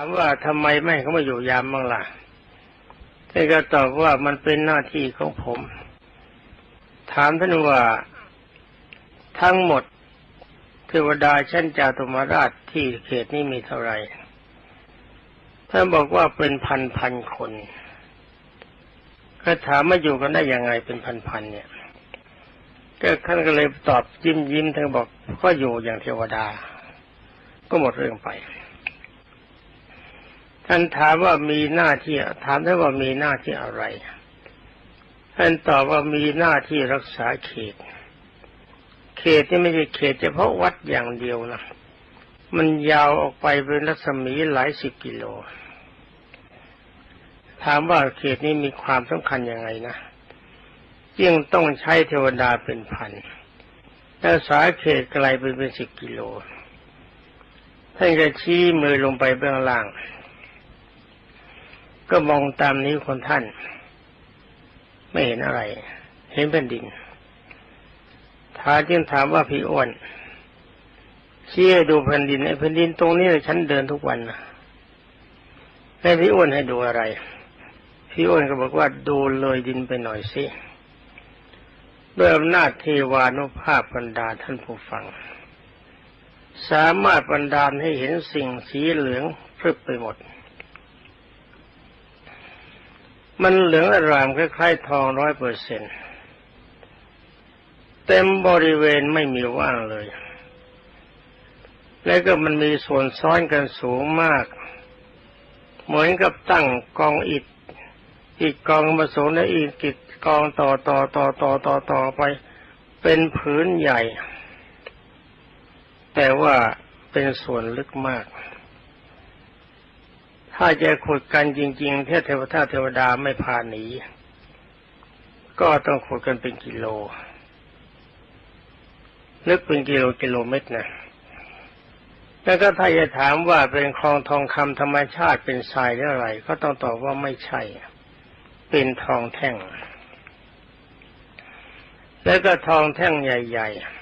ถามว่าทำไมไม่เขามาอยู่ยามบ้างล่ะท่านก็ตอบว่ามันเป็นหน้าที่ของผม ถามท่านว่าทั้งหมดเทวดาชั้นจาตุมาราชที่เขตนี้มีเท่าไหร่ท่านบอกว่าเป็นพันพันคนก็ถามมาอยู่กันได้ยังไงเป็นพันพันเนี่ย ก็ท่านก็เลยตอบยิ้มยิ้มท่านบอกก็อยู่อย่างเทวดา ก็หมดเรื่องไป ท่านถามว่ามีหน้าที่ถามท่านว่ามีหน้าที่อะไร ท่านตอบว่ามีหน้าที่รักษาเขต เขตนี่ไม่ใช่เขตเฉพาะวัดอย่างเดียวนะมันยาวออกไปเป็นรัศมีหลายสิบกิโล ถามว่าเขตนี้มีความสำคัญยังไงนะยิ่งต้องใช้เทวดาเป็นพันแล้วสาเขตไกลไปเป็นสิบกิโล ท่านก็ชี้มือลงไปเบื้องล่าง ก็มองตามนิ้วคนท่าน ไม่เห็นอะไร เห็นแผ่นดินถาจึงถามว่าพี่อ้วนชี้ให้ดูแผ่นดินไอ้แผ่นดินตรงนี้ฉันเดินทุกวันนะให้พี่อ้วนให้ดูอะไร พี่อ้วนก็บอกว่าดูเลยดินไปหน่อยสิด้วยอำนาจเทวานุภาพบรรดาท่านผู้ฟัง สามารถบรรดาให้เห็นสิ่งสีเหลืองพรึบไปหมด มันเหลืองอารามคล้ายๆทองร้อยเปอร์เซ็นต์เต็มบริเวณไม่มีว่างเลย แล้วก็มันมีส่วนซ้อนกันสูงมาก เหมือนกับตั้งกองอิฐอีกกองมาสูงและอีกกิจกองต่อต่อต่อต่อต่อต่อไป เป็นผืนใหญ่ แต่ว่าเป็นส่วนลึกมาก ถ้าจะขุดกันจริงๆเทพเทวทาเทวดาไม่พาหนี ก็ต้องขุดกันเป็นกิโลลึกเป็นกิโลกิโลเมตรนะแล้วก็ถ้าจะถามว่าเป็นคลองทองคำธรรมชาติเป็นทรายหรืออะไร ก็ต้องตอบว่าไม่ใช่ เป็นทองแท่ง แล้วก็ทองแท่งใหญ่ ๆ